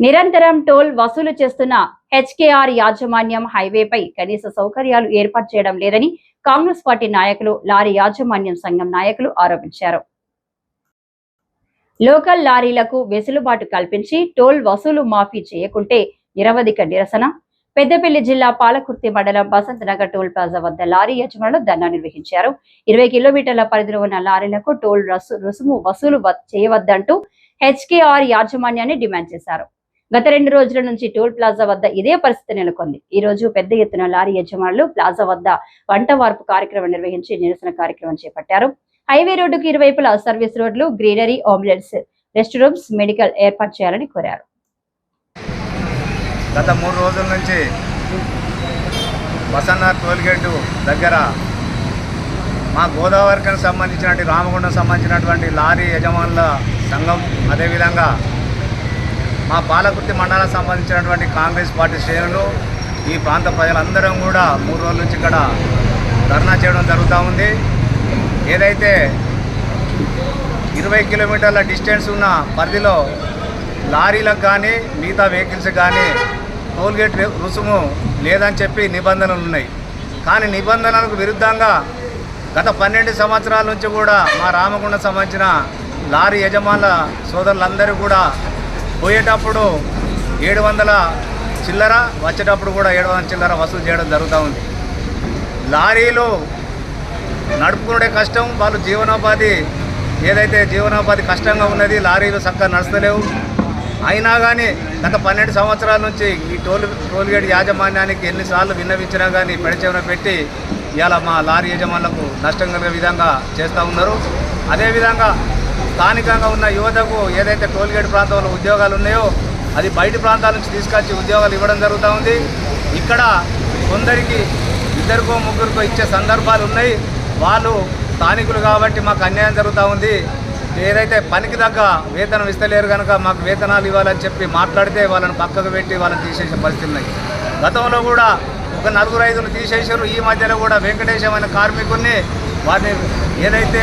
నిరంతరం టోల్ వసూలు చేస్తున్న హెచ్కేఆర్ యాజమాన్యం హైవేపై కనీస సౌకర్యాలు ఏర్పాటు చేయడం లేదని కాంగ్రెస్ పార్టీ నాయకులు లారీ యాజమాన్యం సంఘం నాయకులు ఆరోపించారు. లోకల్ లారీలకు వెసులుబాటు కల్పించి టోల్ వసూలు మాఫీ చేయకుంటే నిరవధిక నిరసన. పెద్దపల్లి జిల్లా పాలకుర్తి మండలం బసంత్ నగర్ టోల్ ప్లాజా వద్ద లారీ యజమానులు ధర్నా నిర్వహించారు. ఇరవై కిలోమీటర్ల పరిధిలో ఉన్న లారీలకు టోల్ రసు- రుసుము వసూలు చేయవద్దంటూ హెచ్కేఆర్ యాజమాన్యాన్ని డిమాండ్ చేశారు. గత రెండు రోజుల నుంచి టోల్ ప్లాజా వద్ద ఇదే పరిస్థితి నెలకొంది. ఈ రోజు పెద్ద ఎత్తున లారీ యజమానులు ప్లాజా వద్ద వంట వార్పు కార్యక్రమం నిర్వహించి నిరసన కార్యక్రమం చేపట్టారు. హైవే రోడ్డుకు ఇరువైపులా సర్వీస్ రోడ్లు greenery ambulance rest rooms medical ఏర్పాటు చేయాలని కోరారు. గత మూడు రోజుల నుంచి వసన్న టోల్గేటు దగ్గర మా గోదావరికి సంబంధించినటువంటి రామగుండం సంబంధించినటువంటి లారీ యజమానుల సంఘం అదేవిధంగా మా పాలకుర్తి మండలం సంబంధించినటువంటి కాంగ్రెస్ పార్టీ శ్రేణులు ఈ ప్రాంత ప్రజలందరం కూడా మూడు రోజుల నుంచి ఇక్కడ ధర్నా చేయడం జరుగుతూ ఉంది. ఏదైతే ఇరవై కిలోమీటర్ల డిస్టెన్స్ ఉన్న పరిధిలో లారీలకు కానీ మిగతా వెహికల్స్ కానీ టోల్గేట్ రుసుము లేదని చెప్పి నిబంధనలు ఉన్నాయి. కానీ నిబంధనలకు విరుద్ధంగా గత పన్నెండు సంవత్సరాల నుంచి కూడా మా రామగుండం సంబంధించిన లారీ యజమానుల సోదరులందరూ కూడా పోయేటప్పుడు ఏడు వందల చిల్లర వచ్చేటప్పుడు కూడా ఏడు వందల చిల్లర వసూలు చేయడం జరుగుతూ ఉంది. లారీలు నడుపుకునే కష్టం వాళ్ళు జీవనోపాధి ఏదైతే జీవనోపాధి కష్టంగా ఉన్నది లారీలు చక్కగా నడుస్తలేవు. అయినా కానీ గత పన్నెండు సంవత్సరాల నుంచి ఈ టోల్ టోల్గేట్ యాజమాన్యానికి ఎన్నిసార్లు విన్నవించినా కానీ పెడచెవిన పెట్టి ఇవాళ మా లారీ యజమానులకు నష్టం కలిగే విధంగా చేస్తూ ఉన్నారు. అదేవిధంగా స్థానికంగా ఉన్న యువతకు ఏదైతే టోల్గేట్ ప్రాంతంలో ఉద్యోగాలు ఉన్నాయో అది బయట ప్రాంతాల నుంచి తీసుకొచ్చి ఉద్యోగాలు ఇవ్వడం జరుగుతూ ఉంది. ఇక్కడ కొందరికి ఇద్దరికో ముగ్గురికో ఇచ్చే సందర్భాలు ఉన్నాయి. వాళ్ళు స్థానికులు కాబట్టి మాకు అన్యాయం జరుగుతూ ఉంది. ఏదైతే పనికి తగ్గ వేతనం ఇస్తలేరు కనుక మాకు వేతనాలు ఇవ్వాలని చెప్పి మాట్లాడితే వాళ్ళని పక్కకు పెట్టి వాళ్ళని తీసేసే పరిస్థితులు ఉన్నాయి. గతంలో కూడా ఒక నలుగురు ఐదును తీసేసారు. ఈ మధ్యలో కూడా వెంకటేశం అనే కార్మికుడిని వారిని ఏదైతే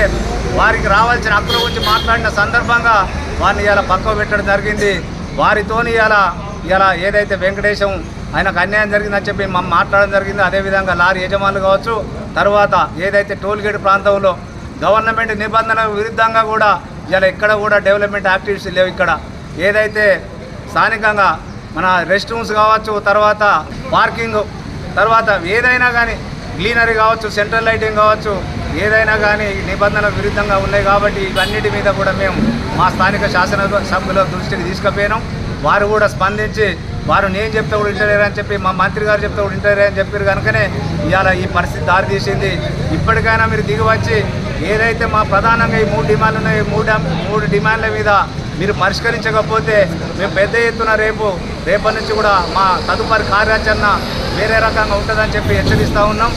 వారికి రావాల్సిన హక్కుల గురించి మాట్లాడిన సందర్భంగా వారిని ఇలా పక్కకు పెట్టడం జరిగింది. వారితోని ఇలా ఇలా ఏదైతే వెంకటేశం ఆయనకు అన్యాయం జరిగిందని చెప్పి మనం మాట్లాడడం జరిగింది. అదేవిధంగా లారీ యజమానులు కావచ్చు తర్వాత ఏదైతే టోల్గేట్ ప్రాంతంలో గవర్నమెంట్ నిబంధనలకు విరుద్ధంగా కూడా ఇలా ఎక్కడ కూడా డెవలప్మెంట్ యాక్టివిటీస్ లేవు ఇక్కడ. ఏదైతే స్థానికంగా మన రెస్ట్ రూమ్స్ కావచ్చు తర్వాత పార్కింగ్ తర్వాత ఏదైనా కానీ గ్లీనరీ కావచ్చు సెంట్రల్ లైటింగ్ కావచ్చు ఏదైనా కానీ నిబంధనల విరుద్ధంగా ఉన్నాయి కాబట్టి ఇవన్నిటి మీద కూడా మేము మా స్థానిక శాసన సభ్యుల దృష్టికి తీసుకుపోయినాం. వారు కూడా స్పందించి వారు నేను చెప్తే కూడా ఇంటలేరు అని చెప్పి మా మంత్రి గారు చెప్తే కూడా ఇంటలేరు అని చెప్పారు కనుకనే ఇవాళ ఈ పరిస్థితి దారితీసింది. ఇప్పటికైనా మీరు దిగివచ్చి ఏదైతే మా ప్రధానంగా ఈ మూడు డిమాండ్లు ఉన్నాయి మూడు మూడు డిమాండ్ల మీద మీరు పరిష్కరించకపోతే మేము పెద్ద ఎత్తున రేపు రేపటి నుంచి కూడా మా తదుపరి కార్యాచరణ వేరే రకంగా ఉంటుందని చెప్పి హెచ్చరిస్తూ ఉన్నాం.